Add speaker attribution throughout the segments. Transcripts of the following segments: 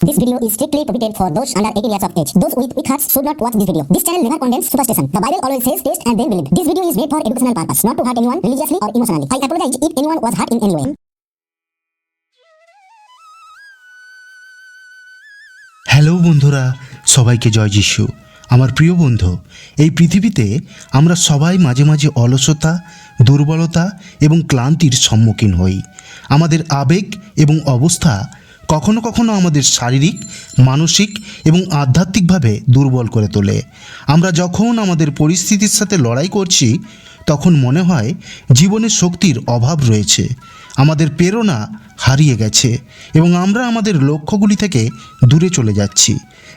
Speaker 1: This video is strictly prohibited for those under 18 years of age. Those with weak hearts should not watch this video. This channel never condemns superstition. The Bible always says taste and then believe. This video is made for educational purpose, not to hurt anyone religiously or emotionally. I apologize if anyone was hurt in any way.
Speaker 2: Hello বন্ধুরা সবাইকে জয় যিশু আমার প্রিয় বন্ধু এই পৃথিবীতে আমরা সবাই মাঝে মাঝে অলসতা দুর্বলতা এবং ক্লান্তির সম্মুখীন হই আমাদের আবেগ এবং অবস্থা কখনো কখনো আমাদের শারীরিক, মানসিক এবং আধ্যাত্মিকভাবে দুর্বল করে তোলে। আমরা যখন আমাদের পরিস্থিতির সাথে লড়াই করছি, তখন মনে হয় জীবনে শক্তির অভাব রয়েছে। আমাদের প্রেরণা হারিয়ে গেছে এবং আমরা আমাদের লক্ষ্যগুলি থেকে দূরে চলে যাচ্ছি।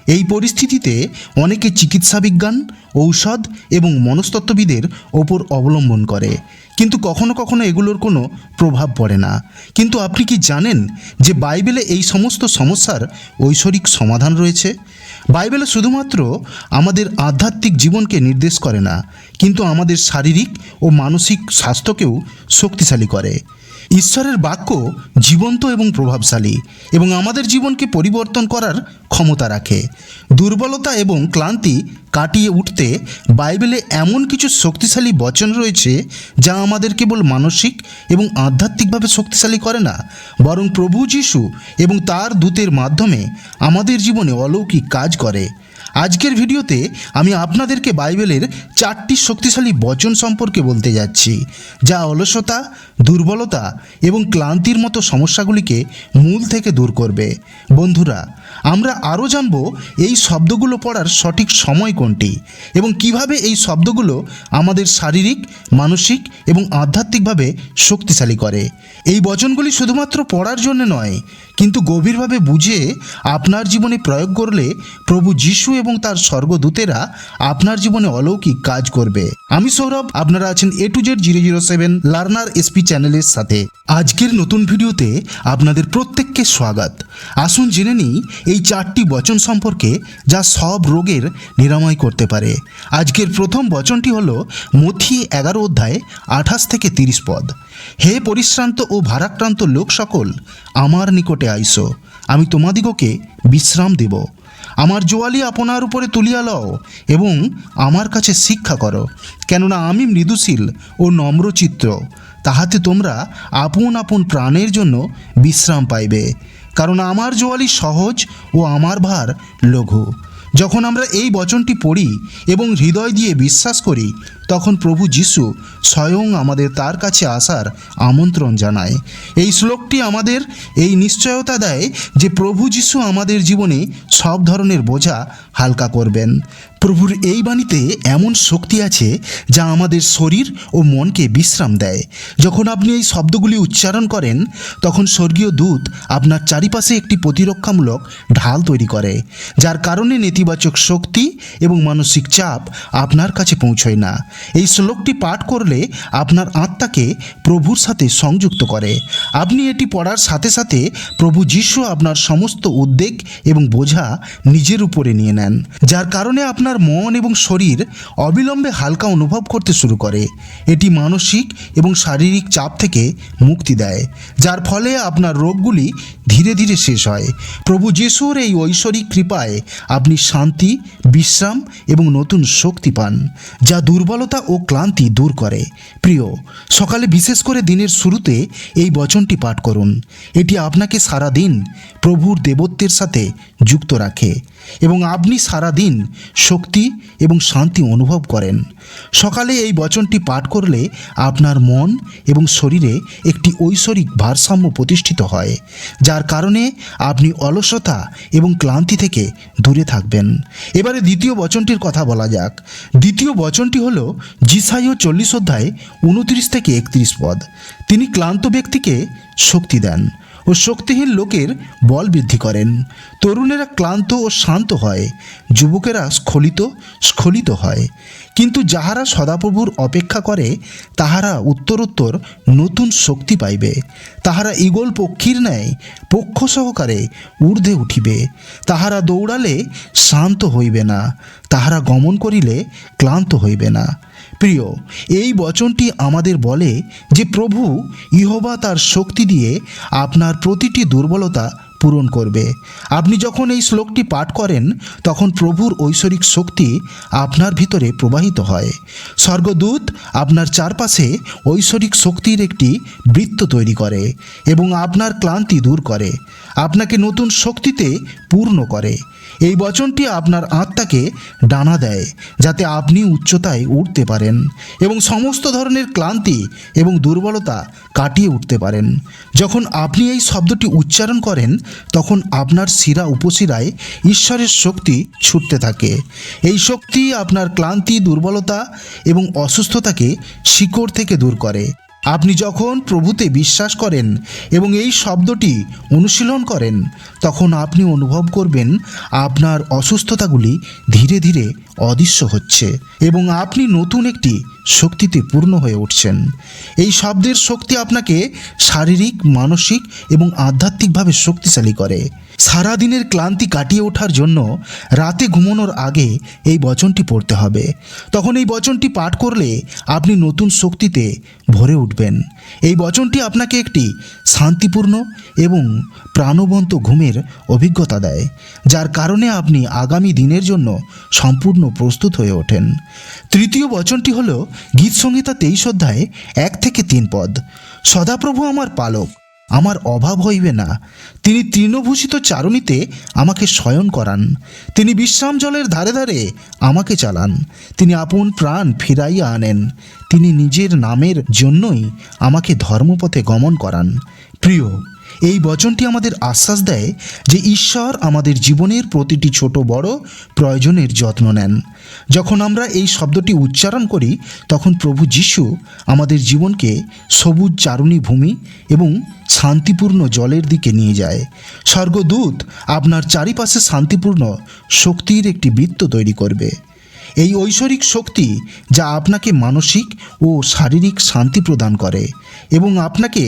Speaker 2: এই পরিস্থিতিতে অনেকে চিকিৎসা বিজ্ঞান ঔষধ এবং মনস্তত্ত্ববিদের ওপর অবলম্বন করে। কিন্তু কখনো কখনো এগুলোর কোনো প্রভাব পড়ে না। কিন্তু আপনি কি জানেন যে বাইবেলে এই সমস্ত সমস্যার ঐশ্বরিক সমাধান রয়েছে? বাইবেলে শুধুমাত্র আমাদের আধ্যাত্মিক জীবনকে নির্দেশ করে না, কিন্তু আমাদের শারীরিক ও মানসিক স্বাস্থ্যকেও শক্তিশালী করে। ঈশ্বরের বাক্য জীবন্ত এবং প্রভাবশালী এবং আমাদের জীবনকে পরিবর্তন করার ক্ষমতা রাখে। দুর্বলতা এবং ক্লান্তি কাটিয়ে উঠতে বাইবেলে এমন কিছু শক্তিশালী বচন রয়েছে যা আমাদের কেবল মানসিক এবং আধ্যাত্মিকভাবে শক্তিশালী করে না, বরং প্রভু যিশু এবং তার দূতের মাধ্যমে আমাদের জীবনে অলৌকিক কাজ করে। আজকের ভিডিওতে আমি আপনাদেরকে বাইবেলের চারটি শক্তিশালী বচন সম্পর্কে বলতে যাচ্ছি, যা অলসতা, দুর্বলতা এবং ক্লান্তির মতো সমস্যাগুলিকে মূল থেকে দূর করবে। বন্ধুরা, আমরা আরও জানব এই শব্দগুলো পড়ার সঠিক সময় কোনটি এবং কীভাবে এই শব্দগুলো আমাদের শারীরিক, মানসিক এবং আধ্যাত্মিকভাবে শক্তিশালী করে। এই বচনগুলি শুধুমাত্র পড়ার জন্য নয় কিন্তু গভীরভাবে বুঝে আপনার জীবনে প্রয়োগ করলে প্রভু যিশু এবং তার স্বর্গদূতেরা আপনার জীবনে অলৌকিক কাজ করবে। আমি সৌরভ, আপনারা আছেন A to Z zero zero seven learner SP চ্যানেলের সাথে। আজকের নতুন ভিডিওতে আপনাদের প্রত্যেককে স্বাগত। আসুন জেনে নিই এই চারটি বচন সম্পর্কে যা সব রোগের নিরাময় করতে পারে। আজকের প্রথম বচনটি হলো মথি এগারো অধ্যায় আঠাশ থেকে তিরিশ পদ। হে পরিশ্রান্ত ও ভারাক্রান্ত লোক সকল, আমার নিকটে আইসো। আমি তোমাদিগকে বিশ্রাম দেব। আমার জোয়ালি আপনার উপরে তুলিয়া লও এবং আমার কাছে শিক্ষা করো। কেননা আমি মৃদুশীল ও নম্রচিত্র। তাহাতে তোমরা আপন আপন প্রাণের জন্য বিশ্রাম পাইবে। কারণ আমার জোয়ালি সহজ ও আমার ভার লঘু। যখন আমরা এই বচনটি পড়ি এবং হৃদয় দিয়ে বিশ্বাস করি তখন প্রভু যিশু স্বয়ং আমাদের তার কাছে আসার আমন্ত্রণ জানায়। এই শ্লোকটি আমাদের এই নিশ্চয়তা দেয় যে প্রভু যিশু আমাদের জীবনে সব ধরনের বোঝা হালকা করবেন। প্রভুর এই বাণীতে এমন শক্তি আছে যা আমাদের শরীর ও মনকে বিশ্রাম দেয়। যখন আপনি এই শব্দগুলি উচ্চারণ করেন, তখন স্বর্গীয় দূত আপনার চারিপাশে একটি প্রতিরক্ষামূলক ঢাল তৈরি করে, যার কারণে নেতিবাচক শক্তি এবং মানসিক চাপ আপনার কাছে পৌঁছয় না। এই শ্লোকটি পাঠ করলে আপনার আত্মাকে প্রভুর সাথে সংযুক্ত করে। আপনি এটি পড়ার সাথে সাথে প্রভু যিশু আপনার সমস্ত উদ্বেগ এবং বোঝা নিজের উপরে নিয়ে নেন, যার কারণে আপনার মন এবং শরীর অবিলম্বে হালকা অনুভব করতে শুরু করে। এটি মানসিক এবং শারীরিক চাপ থেকে মুক্তি দেয়, যার ফলে আপনার রোগগুলি ধীরে ধীরে শেষ হয়। প্রভু যিশুর এই ঐশ্বরিক কৃপায় আপনি শান্তি, বিশ্রাম এবং নতুন শক্তি পান, যা দুর্বলতা ও ক্লান্তি দূর করে। প্রিয়, সকালে বিশেষ করে দিনের শুরুতে এই বচনটি পাঠ করুন। এটি আপনাকে সারা দিন প্রভুর দেবত্বের সাথে যুক্ত রাখে। এবং আপনি সারা দিন শক্তি এবং শান্তি অনুভব করেন। সকালে এই বচনটি পাঠ করলে আপনার মন এবং শরীরে একটি ঐশ্বরিক ভারসাম্য প্রতিষ্ঠিত হয়, যার কারণে আপনি অলসতা এবং ক্লান্তি থেকে দূরে থাকবেন। এবারে দ্বিতীয় বচনটির কথা বলা যাক। দ্বিতীয় বচনটি হল জিসাইও চল্লিশ অধ্যায় উনত্রিশ থেকে একত্রিশ পদ। তিনি ক্লান্ত ব্যক্তিকে শক্তি দেন। ও শক্তিহীন লোকের বল বৃদ্ধি করেন। তরুণেরা ক্লান্ত ও শান্ত হয়, যুবকেরা স্খলিত স্খলিত হয়। কিন্তু যাহারা সদাপ্রভুর অপেক্ষা করে, তাহারা উত্তরোত্তর নতুন শক্তি পাইবে। তাহারা ইগল পক্ষীর ন্যায় পক্ষ সহকারে ঊর্ধ্বে উঠিবে। তাহারা দৌড়ালে শান্ত হইবে না। তাহারা গমন করিলে ক্লান্ত হইবে না। প্রিয়, এই বচনটি আমাদের বলে যে প্রভু ইহবা তার শক্তি দিয়ে আপনার প্রতিটি দুর্বলতা পূরণ করবে। আপনি যখন এই শ্লোকটি পাঠ করেন, তখন প্রভুর ঐশ্বরিক শক্তি আপনার ভিতরে প্রবাহিত হয়। স্বর্গদূত আপনার চারপাশে ঐশ্বরিক শক্তির একটি বৃত্ত তৈরি করে এবং আপনার ক্লান্তি দূর করে। আপনাকে নতুন শক্তিতে পূর্ণ করে। এই বচনটি আপনার আত্মাকে ডানা দেয়, যাতে আপনি উচ্চতায় উঠতে পারেন এবং সমস্ত ধরনের ক্লান্তি এবং দুর্বলতা কাটিয়ে উঠতে পারেন। যখন আপনি এই শব্দটি উচ্চারণ করেন, তখন আপনার শিরা উপশিরায় ঈশ্বরের শক্তি ছুটতে থাকে। এই শক্তি আপনার ক্লান্তি, দুর্বলতা এবং অসুস্থতাকে শিকড় থেকে দূর করে। আপনি যখন প্রভুতে বিশ্বাস করেন এবং এই শব্দটি অনুশীলন করেন, তখন আপনি অনুভব করবেন আপনার অসুস্থতাগুলি ধীরে ধীরে অদৃশ্য হচ্ছে এবং আপনি নতুন একটি শক্তিতে পূর্ণ হয়ে উঠছেন। এই শব্দের শক্তি আপনাকে শারীরিক, মানসিক এবং আধ্যাত্মিকভাবে শক্তিশালী করে। সারা দিনের ক্লান্তি কাটিয়ে ওঠার জন্য রাতে ঘুমানোর আগে এই বচনটি পড়তে হবে। তখন এই বচনটি পাঠ করলে আপনি নতুন শক্তিতে ভরে উঠবেন। এই বচনটি আপনাকে একটি শান্তিপূর্ণ এবং প্রাণবন্ত ঘুমের অভিজ্ঞতা দেয়, যার কারণে আপনি আগামী দিনের জন্য সম্পূর্ণ প্রস্তুত হয়ে ওঠেন। তৃতীয় বচনটি হল গীত সংহিতা তেইশ অধ্যায় এক থেকে তিন পদ। সদাপ্রভু আমার পালক আমার অভাব হইবে না। তিনি তৃণভূষিত চারণীতে আমাকে শয়ন করান। তিনি বিশ্রাম জলের ধারে ধারে আমাকে চালান। তিনি আপন প্রাণ ফিরাইয়া আনেন। তিনি নিজের নামের জন্যই আমাকে ধর্মপথে গমন করান। প্রিয় এই বচনটি আমাদের আশ্বাস দেয় যে ঈশ্বর আমাদের জীবনের প্রতিটি ছোট বড় প্রয়োজনের যত্ন নেন। যখন আমরা এই শব্দটি উচ্চারণ করি, তখন প্রভু যিশু আমাদের জীবনকে সবুজ চারণী ভূমি এবং শান্তিপূর্ণ জলের দিকে নিয়ে যায়। স্বর্গদূত আপনার চারিপাশে শান্তিপূর্ণ শক্তির একটি বৃত্ত তৈরি করবে। এই ঐশ্বরিক শক্তি যা আপনাকে মানসিক ও শারীরিক শান্তি প্রদান করে। এবং আপনাকে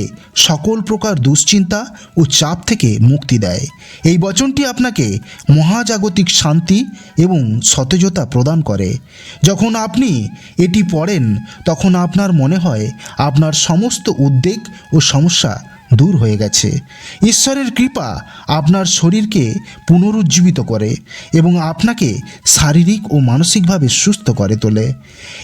Speaker 2: সকল প্রকার দুশ্চিন্তা ও চাপ থেকে মুক্তি দেয়। এই বচনটি আপনাকে মহাজাগতিক শান্তি এবং সতেজতা প্রদান করে। যখন আপনি এটি পড়েন, তখন আপনার মনে হয় আপনার সমস্ত উদ্বেগ ও সমস্যা দূর হয়ে গেছে। ঈশ্বরের কৃপা আপনার শরীরকে পুনরুজ্জীবিত করে এবং আপনাকে শারীরিক ও মানসিকভাবে সুস্থ করে তোলে।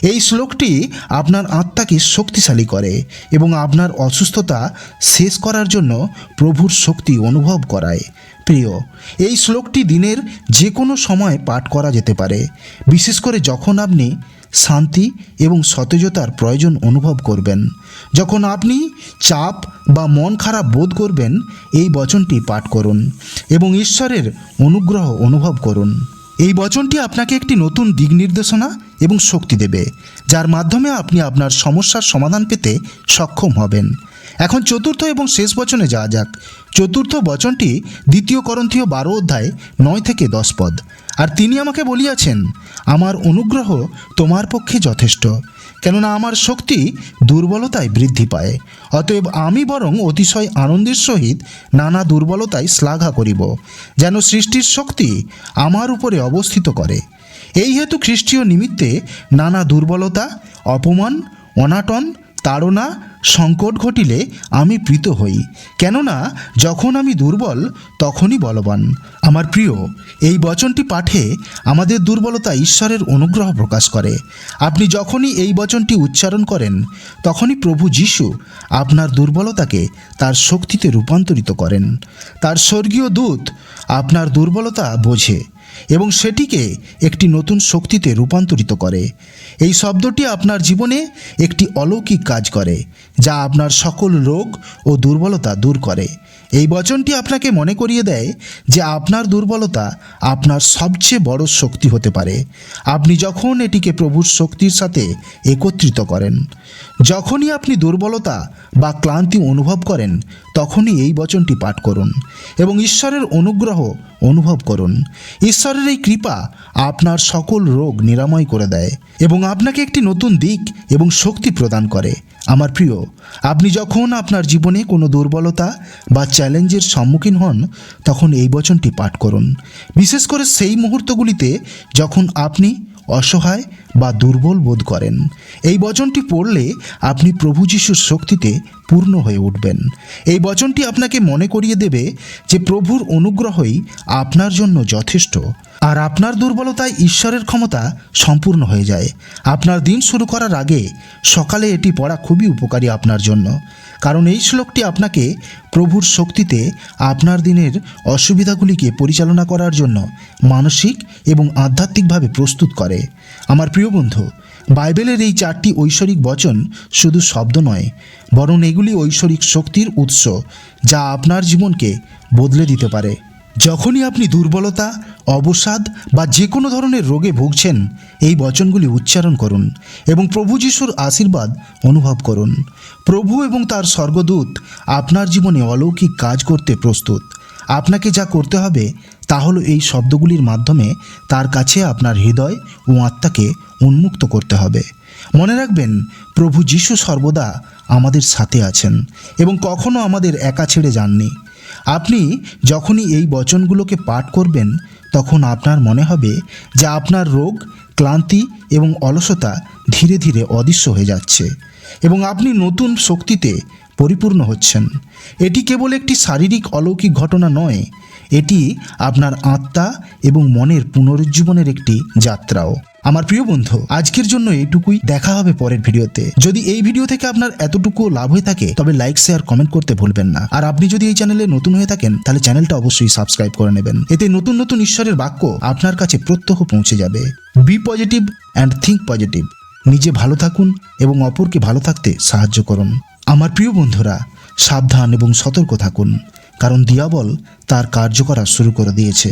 Speaker 2: এই শ্লোকটি আপনার আত্মাকে শক্তিশালী করে এবং আপনার অসুস্থতা শেষ করার জন্য প্রভুর শক্তি অনুভব করায়। প্রিয়, এই শ্লোকটি দিনের যে কোনো সময় পাঠ করা যেতে পারে। বিশেষ করে যখন আপনি শান্তি এবং সতেজতার প্রয়োজন অনুভব করবেন। যখন আপনি চাপ বা মন খারাপ বোধ করবেন, এই বচনটি পাঠ করুন এবং ঈশ্বরের অনুগ্রহ অনুভব করুন। এই বচনটি আপনাকে একটি নতুন দিক নির্দেশনা এবং শক্তি দেবে, যার মাধ্যমে আপনি আপনার সমস্যার সমাধান পেতে সক্ষম হবেন। এখন চতুর্থ এবং শেষ বচনে যাওয়া যাক। চতুর্থ বচনটি দ্বিতীয় করন্থীয় বারো অধ্যায় নয় থেকে দশ পদ। আর তিনি আমাকে বলিয়াছেন, আমার অনুগ্রহ তোমার পক্ষে যথেষ্ট, কেননা আমার শক্তি দুর্বলতায় বৃদ্ধি পায়। অতএব আমি বরং অতিশয় আনন্দের সহিত নানা দুর্বলতায় শ্লাঘা করিব, যেন সৃষ্টির শক্তি আমার উপরে অবস্থিত করে। এই হেতু খ্রিস্টীয় নিমিত্তে নানা দুর্বলতা, অপমান, অনাটন তাড়না, সংকট ঘটিলে আমি প্রীত হই। কেননা, যখন আমি দুর্বল, তখনই বলবান। আমার প্রিয়, এই বচনটি পাঠে আমাদের দুর্বলতা ঈশ্বরের অনুগ্রহ প্রকাশ করে। আপনি যখনই এই বচনটি উচ্চারণ করেন, তখনই প্রভু যিশু আপনার দুর্বলতাকে তার শক্তিতে রূপান্তরিত করেন। তার স্বর্গীয় দূত আপনার দুর্বলতা বোঝে। এবং সেটিকে একটি নতুন শক্তিতে রূপান্তরিত করে। এই শব্দটি আপনার জীবনে একটি অলৌকিক কাজ করে, যা আপনার সকল রোগ ও দুর্বলতা দূর করে। এই বচনটি আপনাকে মনে করিয়ে দেয় যে আপনার দুর্বলতা আপনার সবচেয়ে বড় শক্তি হতে পারে। আপনি যখন এটিকে প্রভুর শক্তির সাথে একত্রিত করেন যখনই আপনি দুর্বলতা বা ক্লান্তি অনুভব করেন, তখনই এই বচনটি পাঠ করুন এবং ঈশ্বরের অনুগ্রহ অনুভব করুন। ঈশ্বরের এই কৃপা আপনার সকল রোগ নিরাময় করে দেয় এবং আপনাকে একটি নতুন দিক এবং শক্তি প্রদান করে। আমার প্রিয়, আপনি যখন আপনার জীবনে কোনো দুর্বলতা বা চ্যালেঞ্জের সম্মুখীন হন, তখন এই বচনটি পাঠ করুন। বিশেষ করে সেই মুহূর্তগুলিতে যখন আপনি অসহায় বা দুর্বল বোধ করেন। এই বচনটি পড়লে আপনি প্রভু যিশুর শক্তিতে পূর্ণ হয়ে উঠবেন। এই বচনটি আপনাকে মনে করিয়ে দেবে যে প্রভুর অনুগ্রহই আপনার জন্য যথেষ্ট আর আপনার দুর্বলতায় ঈশ্বরের ক্ষমতা সম্পূর্ণ হয়ে যায়। আপনার দিন শুরু করার আগে সকালে এটি পড়া খুবই উপকারী আপনার জন্য। কারণ এই শ্লোকটি আপনাকে প্রভুর শক্তিতে আপনার দিনের অসুবিধাগুলিকে পরিচালনা করার জন্য মানসিক এবং আধ্যাত্মিকভাবে প্রস্তুত করে। আমার প্রিয় বন্ধু, বাইবেলের এই চারটি ঐশ্বরিক বচন শুধু শব্দ নয়, বরং এগুলি ঐশ্বরিক শক্তির উৎস যা আপনার জীবনকে বদলে দিতে পারে। যখনই আপনি দুর্বলতা, অবসাদ বা যে কোনো ধরনের রোগে ভুগছেন, এই বচনগুলি উচ্চারণ করুন এবং প্রভু যিশুর আশীর্বাদ অনুভব করুন। প্রভু এবং তার স্বর্গদূত আপনার জীবনে অলৌকিক কাজ করতে প্রস্তুত। আপনাকে যা করতে হবে তা হলো এই শব্দগুলির মাধ্যমে তার কাছে আপনার হৃদয় ও আত্মাকে উন্মুক্ত করতে হবে। মনে রাখবেন, প্রভু যিশু সর্বদা আমাদের সাথে আছেন এবং কখনো আমাদের একা ছেড়ে যাননি। আপনি যখনই এই বচনগুলোকে পাঠ করবেন, তখন আপনার মনে হবে যে আপনার রোগ, ক্লান্তি এবং অলসতা ধীরে ধীরে অদৃশ্য হয়ে যাচ্ছে এবং আপনি নতুন শক্তিতে পরিপূর্ণ হচ্ছেন। এটি কেবল একটি শারীরিক অলৌকিক ঘটনা নয় এটি আপনার আত্মা এবং মনের পুনরুজ্জীবনের একটি যাত্রাও। আমার প্রিয় বন্ধু, আজকের জন্য এইটুকুই দেখা হবে পরের ভিডিওতে। যদি এই ভিডিও থেকে আপনার এতটুকু লাভ হয়ে থাকে, তবে লাইক, শেয়ার, কমেন্ট করতে ভুলবেন না। আর আপনি যদি এই চ্যানেলে নতুন হয়ে থাকেন, তাহলে চ্যানেলটা অবশ্যই সাবস্ক্রাইব করে নেবেন। এতে নতুন নতুন ঈশ্বরের বাক্য আপনার কাছে প্রত্যহ পৌঁছে যাবে। Be positive and think positive নিজে ভালো থাকুন এবং অপরকে ভালো থাকতে সাহায্য করুন। আমার প্রিয় বন্ধুরা, সাবধান এবং সতর্ক থাকুন। কারণ দিয়াবল তার কার্য করা শুরু করে দিয়েছে।